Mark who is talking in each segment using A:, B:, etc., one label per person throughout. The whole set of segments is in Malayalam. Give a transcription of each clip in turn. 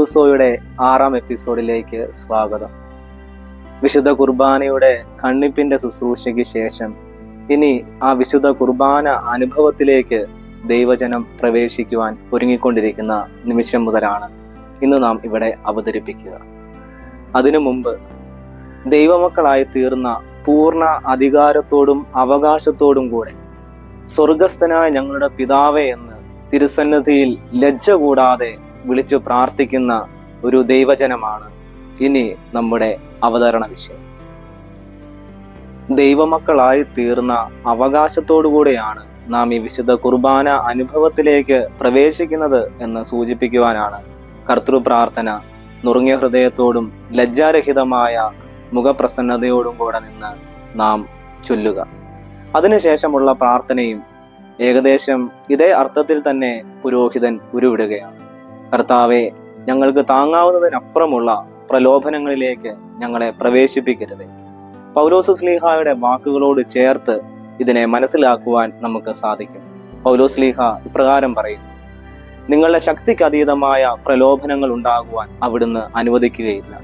A: മെഷ്തൂസോയുടെ ആറാം എപ്പിസോഡിലേക്ക് സ്വാഗതം. വിശുദ്ധ കുർബാനയുടെ കണ്ണിപ്പിന്റെ ശുശ്രൂഷയ്ക്ക് ശേഷം ഇനി ആ വിശുദ്ധ കുർബാന അനുഭവത്തിലേക്ക് ദൈവജനം പ്രവേശിക്കുവാൻ ഒരുങ്ങിക്കൊണ്ടിരിക്കുന്ന നിമിഷം മുതലാണ് ഇന്ന് നാം ഇവിടെ അവതരിപ്പിക്കുക. അതിനു മുമ്പ് ദൈവമക്കളായി തീർന്ന പൂർണ അധികാരത്തോടും അവകാശത്തോടും കൂടെ സ്വർഗസ്ഥനായ ഞങ്ങളുടെ പിതാവേ എന്ന് തിരുസന്നിധിയിൽ ലജ്ജ കൂടാതെ വിളിച്ചു പ്രാർത്ഥിക്കുന്ന ഒരു ദൈവജനമാണ് ഇനി നമ്മുടെ അവതരണ വിഷയം. ദൈവമക്കളായി തീർന്ന അവകാശത്തോടുകൂടെയാണ് നാം ഈ വിശുദ്ധ കുർബാന അനുഭവത്തിലേക്ക് പ്രവേശിക്കുന്നത് എന്ന് സൂചിപ്പിക്കുവാനാണ് കർത്തൃ പ്രാർത്ഥന നുറുങ്ങിയ ഹൃദയത്തോടും ലജ്ജാരഹിതമായ മുഖപ്രസന്നതയോടും കൂടെ നിന്ന് നാം ചൊല്ലുക. അതിനുശേഷമുള്ള പ്രാർത്ഥനയും ഏകദേശം ഇതേ അർത്ഥത്തിൽ തന്നെ പുരോഹിതൻ ഉരുവിടുകയാണ്. കർത്താവെ ഞങ്ങൾക്ക് താങ്ങാവുന്നതിനപ്പുറമുള്ള പ്രലോഭനങ്ങളിലേക്ക് ഞങ്ങളെ പ്രവേശിപ്പിക്കരുത്. പൗലോസ് സ്ലീഹായുടെ വാക്കുകളോട് ചേർത്ത് ഇതിനെ മനസ്സിലാക്കുവാൻ നമുക്ക് സാധിക്കും. പൗലോസ് സ്ലീഹ ഇപ്രകാരം പറയുന്നു നിങ്ങളുടെ ശക്തിക്ക് അതീതമായ പ്രലോഭനങ്ങൾ ഉണ്ടാകുവാൻ അവിടുന്ന് അനുവദിക്കുകയില്ല.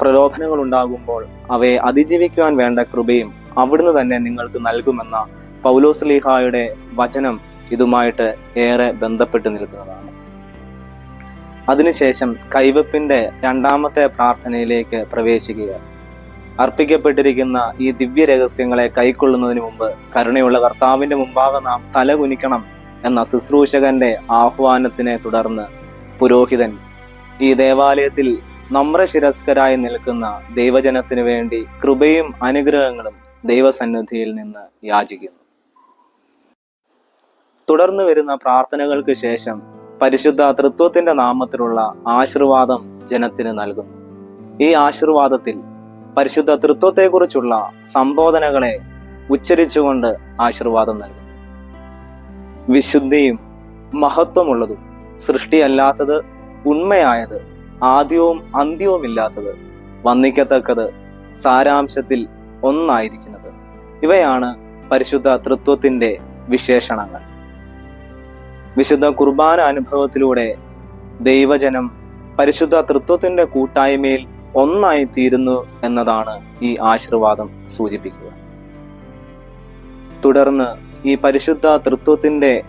A: പ്രലോഭനങ്ങൾ ഉണ്ടാകുമ്പോൾ അവയെ അതിജീവിക്കുവാൻ വേണ്ട കൃപയും അവിടുന്ന് തന്നെ നിങ്ങൾക്ക് നൽകുമെന്ന പൗലോസ് ലീഹായുടെ വചനം ഇതുമായിട്ട് ഏറെ ബന്ധപ്പെട്ട് നിൽക്കുന്നതാണ്. അതിനുശേഷം കൈവപ്പിന്റെ രണ്ടാമത്തെ പ്രാർത്ഥനയിലേക്ക് പ്രവേശിക്കുക. അർപ്പിക്കപ്പെട്ടിരിക്കുന്ന ഈ ദിവ്യ രഹസ്യങ്ങളെ കൈക്കൊള്ളുന്നതിന് മുമ്പ് കരുണയുള്ള കർത്താവിന്റെ മുമ്പാകെ നാം തല കുനിക്കണം എന്ന ശുശ്രൂഷകന്റെ ആഹ്വാനത്തിനെ തുടർന്ന് പുരോഹിതൻ ഈ ദേവാലയത്തിൽ നമ്രശിരസ്കരായി നിൽക്കുന്ന ദൈവജനത്തിനു വേണ്ടി കൃപയും അനുഗ്രഹങ്ങളും ദൈവസന്നിധിയിൽ നിന്ന് യാചിക്കുന്നു. തുടർന്ന് വരുന്ന പ്രാർത്ഥനകൾക്ക് ശേഷം പരിശുദ്ധ തൃത്വത്തിന്റെ നാമത്തിലുള്ള ആശീർവാദം ജനത്തിന് നൽകുന്നു. ഈ ആശീർവാദത്തിൽ പരിശുദ്ധ തൃത്വത്തെക്കുറിച്ചുള്ള സംബോധനകളെ ഉച്ചരിച്ചുകൊണ്ട് ആശീർവാദം നൽകുന്നു. വിശുദ്ധിയും മഹത്വമുള്ളതും സൃഷ്ടിയല്ലാത്തത് ഉണ്മയായത് ആദ്യവും അന്ത്യവുമില്ലാത്തത് വന്നിക്കത്തക്കത് സാരാംശത്തിൽ ഒന്നായിരിക്കുന്നത്. ഇവയാണ് പരിശുദ്ധ തൃത്വത്തിന്റെ വിശേഷണങ്ങൾ. വിശുദ്ധ കുർബാന അനുഭവത്തിലൂടെ ദൈവജനം പരിശുദ്ധ തൃത്വത്തിന്റെ കൂട്ടായ്മയിൽ ഒന്നായി തീരുന്നു എന്നതാണ് ഈ ആശീർവാദം സൂചിപ്പിക്കുക. തുടർന്ന് ഈ പരിശുദ്ധ തൃത്വത്തിന്റെ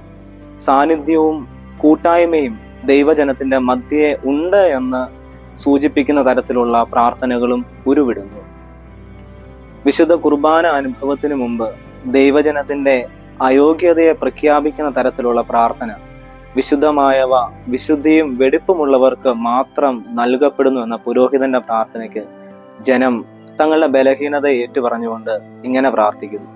A: സാന്നിധ്യവും കൂട്ടായ്മയും ദൈവജനത്തിന്റെ മധ്യേ ഉണ്ട് എന്ന് സൂചിപ്പിക്കുന്ന തരത്തിലുള്ള പ്രാർത്ഥനകളും ഉരുവിടുന്നു. വിശുദ്ധ കുർബാന അനുഭവത്തിന് മുമ്പ് ദൈവജനത്തിന്റെ അയോഗ്യതയെ പ്രഖ്യാപിക്കുന്ന തരത്തിലുള്ള പ്രാർത്ഥന. വിശുദ്ധമായവ വിശുദ്ധിയും വെടിപ്പുമുള്ളവർക്ക് മാത്രം നൽകപ്പെടുന്നു എന്ന പുരോഹിതന്റെ പ്രാർത്ഥനയ്ക്ക് ജനം തങ്ങളുടെ ബലഹീനത ഏറ്റുപറഞ്ഞുകൊണ്ട് ഇങ്ങനെ പ്രാർത്ഥിക്കുന്നു.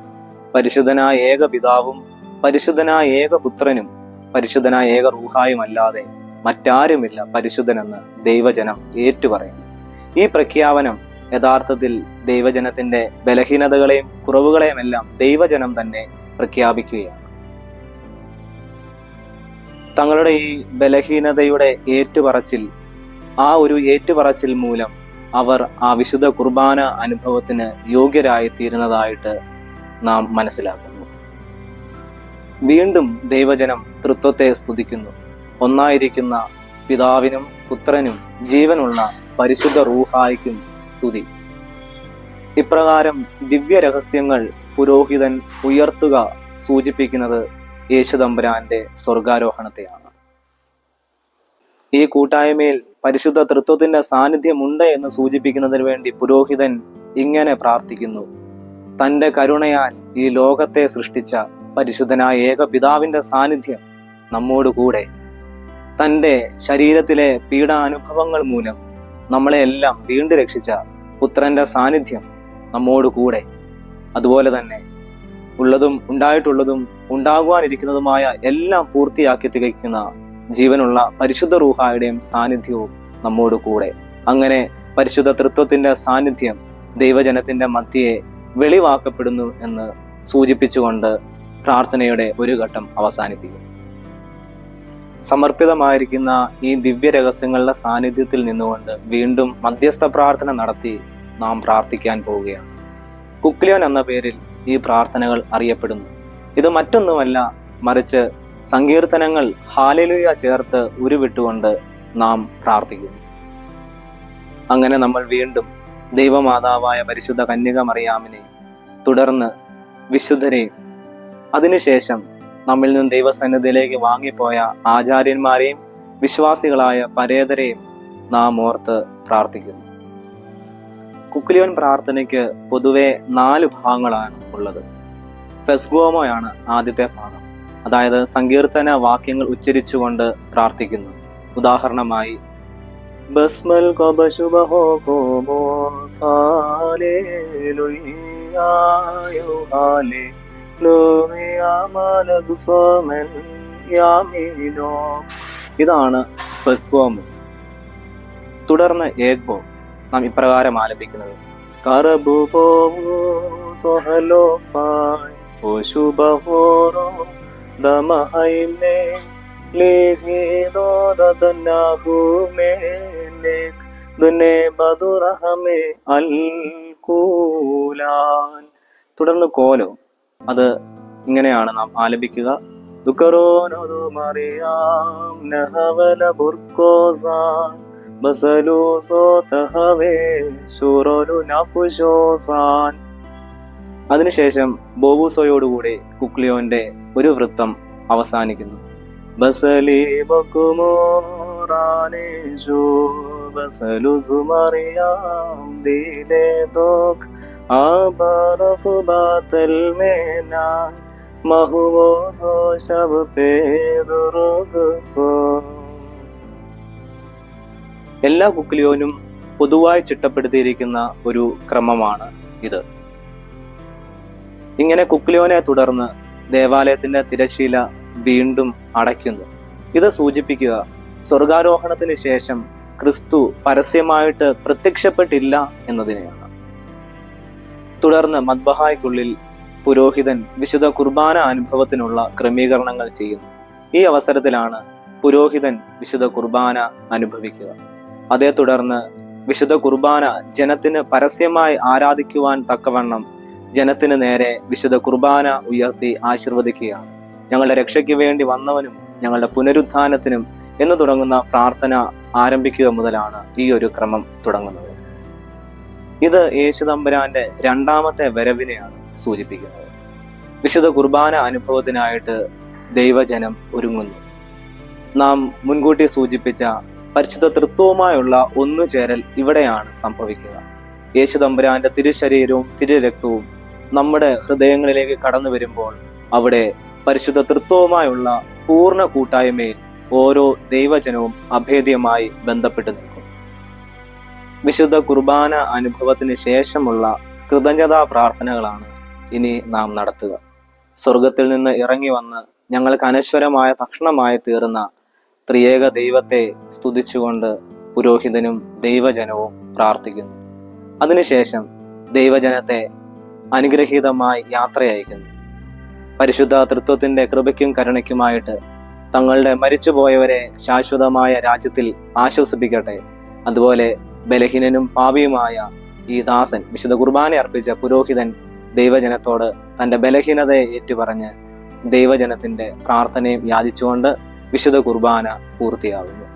A: പരിശുദ്ധനായ ഏക പിതാവും പരിശുദ്ധനായ ഏക പുത്രനും പരിശുദ്ധനായ ഏക റൂഹായും അല്ലാതെ മറ്റാരുമില്ല പരിശുദ്ധനെന്ന് ദൈവജനം ഏറ്റുപറയുന്നു. ഈ പ്രഖ്യാപനം യഥാർത്ഥത്തിൽ ദൈവജനത്തിന്റെ ബലഹീനതകളെയും കുറവുകളെയും എല്ലാം ദൈവജനം തന്നെ പ്രഖ്യാപിക്കുകയാണ്. തങ്ങളുടെ ഈ ബലഹീനതയുടെ ഏറ്റുപറച്ചിൽ ആ ഒരു ഏറ്റുപറച്ചിൽ മൂലം അവർ ആ വിശുദ്ധ കുർബാന അനുഭവത്തിന് യോഗ്യരായി തീരുന്നതായിട്ട് നാം മനസ്സിലാക്കുന്നു. വീണ്ടും ദൈവജനം തൃത്വത്തെ സ്തുതിക്കുന്നു. ഒന്നായിരിക്കുന്ന പിതാവിനും പുത്രനും ജീവനുള്ള പരിശുദ്ധ റൂഹായിക്കും സ്തുതി. ഇപ്രകാരം ദിവ്യ രഹസ്യങ്ങൾ പുരോഹിതൻ ഉയർത്തുക സൂചിപ്പിക്കുന്നത് യേശുദമ്പുരാന്റെ സ്വർഗാരോഹണത്തെയാണ്. ഈ കൂട്ടായ്മയിൽ പരിശുദ്ധ തൃത്വത്തിന്റെ സാന്നിധ്യമുണ്ട് എന്ന് സൂചിപ്പിക്കുന്നതിന് വേണ്ടി പുരോഹിതൻ ഇങ്ങനെ പ്രാർത്ഥിക്കുന്നു. തന്റെ കരുണയാൽ ഈ ലോകത്തെ സൃഷ്ടിച്ച പരിശുദ്ധനായ ഏക പിതാവിന്റെ സാന്നിധ്യം നമ്മോട് കൂടെ. തന്റെ ശരീരത്തിലെ പീഡാനുഭവങ്ങൾ മൂലം നമ്മളെ എല്ലാം വീണ്ടു രക്ഷിച്ച പുത്രന്റെ സാന്നിധ്യം നമ്മോട് കൂടെ. അതുപോലെ തന്നെ ഉള്ളതും ഉണ്ടായിട്ടുള്ളതും ഉണ്ടാകുവാനിരിക്കുന്നതുമായ എല്ലാം പൂർത്തിയാക്കി തികയ്ക്കുന്ന ജീവനുള്ള പരിശുദ്ധ റൂഹായുടെയും സാന്നിധ്യവും നമ്മോട് കൂടെ. അങ്ങനെ പരിശുദ്ധ തൃത്വത്തിന്റെ സാന്നിധ്യം ദൈവജനത്തിന്റെ മധ്യയെ വെളിവാക്കപ്പെടുന്നു എന്ന് സൂചിപ്പിച്ചുകൊണ്ട് പ്രാർത്ഥനയുടെ ഒരു ഘട്ടം അവസാനിപ്പിക്കും സമർപ്പിതമായിരിക്കുന്ന ഈ ദിവ്യ രഹസ്യങ്ങളുടെ സാന്നിധ്യത്തിൽ നിന്നുകൊണ്ട് വീണ്ടും മധ്യസ്ഥ പ്രാർത്ഥന നടത്തി നാം പ്രാർത്ഥിക്കാൻ പോവുകയാണ്. കുക്ലിയോൻ എന്ന പേരിൽ ഈ പ്രാർത്ഥനകൾ അറിയപ്പെടുന്നു. ഇത് മറ്റൊന്നുമല്ല മറിച്ച് സങ്കീർത്തനങ്ങൾ ഹാലലുയ ചേർത്ത് ഉരുവിട്ടുകൊണ്ട് നാം പ്രാർത്ഥിക്കുന്നു. അങ്ങനെ നമ്മൾ വീണ്ടും ദൈവമാതാവായ പരിശുദ്ധ കന്യക മറിയാമിനെ തുടർന്ന് വിശുദ്ധരെയും അതിനുശേഷം നമ്മിൽ നിന്ന് ദൈവസന്നിധിയിലേക്ക് വാങ്ങിപ്പോയ ആചാര്യന്മാരെയും വിശ്വാസികളായ പരേതരെയും നാം ഓർത്ത് പ്രാർത്ഥിക്കുന്നു. കുക്ലിയോൻ പ്രാർത്ഥനയ്ക്ക് പൊതുവെ നാല് ഭാഗങ്ങളാണ് ഉള്ളത്. ഫെസ്ഗോമോയാണ് ആദ്യത്തെ ഭാഗം. അതായത് സങ്കീർത്തന വാക്യങ്ങൾ ഉച്ചരിച്ചുകൊണ്ട് പ്രാർത്ഥിക്കുന്നു. ഉദാഹരണമായി ബസ്മൽ ഇതാണ് ഫെസ്ഗോമോ. തുടർന്ന് ഏഗ്ബോ നാം ഇപ്രകാരം ആലപിക്കുന്നത്. തുടർന്ന് കോലോ. അത് ഇങ്ങനെയാണ് നാം ആലപിക്കുക. ദുഃഖറോനോ മറിയാം നഹവല സോതഹവേ ശൂറോലു നഫുഷോസാൻ അതിനുശേഷം ബോബുസോയോടുകൂടി കുക്ലിയോന്റെ ഒരു വൃത്തം അവസാനിക്കുന്നു. ദീലെ മേനാൻ മഹുവോസോ ശബ്ദേ ദുറുഗസോ. എല്ലാ കുക്കിലിയോനും പൊതുവായി ചിട്ടപ്പെടുത്തിയിരിക്കുന്ന ഒരു ക്രമമാണ് ഇത്. ഇങ്ങനെ കുക്കിലിയോനെ തുടർന്ന് ദേവാലയത്തിന്റെ തിരശീല വീണ്ടും അടയ്ക്കുന്നു. ഇത് സൂചിപ്പിക്കുക സ്വർഗാരോഹണത്തിന് ശേഷം ക്രിസ്തു പരസ്യമായിട്ട് പ്രത്യക്ഷപ്പെട്ടില്ല എന്നതിനെയാണ്. തുടർന്ന് മദ്ബഹായ്ക്കുള്ളിൽ പുരോഹിതൻ വിശുദ്ധ കുർബാന അനുഭവത്തിനുള്ള ക്രമീകരണങ്ങൾ ചെയ്യുന്നു. ഈ അവസരത്തിലാണ് പുരോഹിതൻ വിശുദ്ധ കുർബാന അനുഭവിക്കുക. അതേ തുടർന്ന് വിശുദ്ധ കുർബാന ജനത്തിന് പരസ്യമായി ആരാധിക്കുവാൻ തക്കവണ്ണം ജനത്തിന് നേരെ വിശുദ്ധ കുർബാന ഉയർത്തി ആശീർവദിക്കുകയാണ്. ഞങ്ങളുടെ രക്ഷയ്ക്ക് വേണ്ടി വന്നവനും ഞങ്ങളുടെ പുനരുത്ഥാനത്തിനും എന്ന് തുടങ്ങുന്ന പ്രാർത്ഥന ആരംഭിക്കുക മുതലാണ് ഈ ഒരു ക്രമം തുടങ്ങുന്നത്. ഇത് യേശുദമ്പുരാന്റെ രണ്ടാമത്തെ വരവിനെയാണ് സൂചിപ്പിക്കുന്നത്. വിശുദ്ധ കുർബാന അനുഭവത്തിനായിട്ട് ദൈവജനം ഒരുങ്ങുന്നു. നാം മുൻകൂട്ടി സൂചിപ്പിച്ച പരിശുദ്ധ തൃത്വവുമായുള്ള ഒന്നുചേരൽ ഇവിടെയാണ് സംഭവിക്കുക. യേശുദമ്പുരാന്റെ തിരുശരീരവും തിരുരക്തവും നമ്മുടെ ഹൃദയങ്ങളിലേക്ക് കടന്നു വരുമ്പോൾ അവിടെ പരിശുദ്ധ തൃത്വവുമായുള്ള പൂർണ കൂട്ടായ്മയിൽ ഓരോ ദൈവജനവും അഭേദ്യമായി ബന്ധപ്പെട്ട് നിൽക്കും. വിശുദ്ധ കുർബാന അനുഭവത്തിന് ശേഷമുള്ള കൃതജ്ഞതാ പ്രാർത്ഥനകളാണ് ഇനി നാം നടത്തുക. സ്വർഗത്തിൽ നിന്ന് ഇറങ്ങി വന്ന് ഞങ്ങൾക്ക് അനശ്വരമായ ഭക്ഷണമായി തീർന്ന ത്രിയേക ദൈവത്തെ സ്തുതിച്ചുകൊണ്ട് പുരോഹിതനും ദൈവജനവും പ്രാർത്ഥിക്കുന്നു. അതിനുശേഷം ദൈവജനത്തെ അനുഗ്രഹീതമായി യാത്രയയക്കുന്നു പരിശുദ്ധ തൃത്വത്തിന്റെ കൃപയ്ക്കും കരുണയ്ക്കുമായിട്ട് തങ്ങളുടെ മരിച്ചുപോയവരെ ശാശ്വതമായ രാജ്യത്തിൽ ആശ്വസിപ്പിക്കട്ടെ. അതുപോലെ ബലഹീനനും പാപിയുമായ ഈ ദാസൻ വിശുദ്ധ കുർബാന അർപ്പിച്ച പുരോഹിതൻ ദൈവജനത്തോട് തന്റെ ബലഹീനതയെ ഏറ്റുപറഞ്ഞ് ദൈവജനത്തിന്റെ പ്രാർത്ഥനയും യാചിച്ചുകൊണ്ട് വിശുദ്ധ കുർബാന പൂർത്തിയാകുന്നു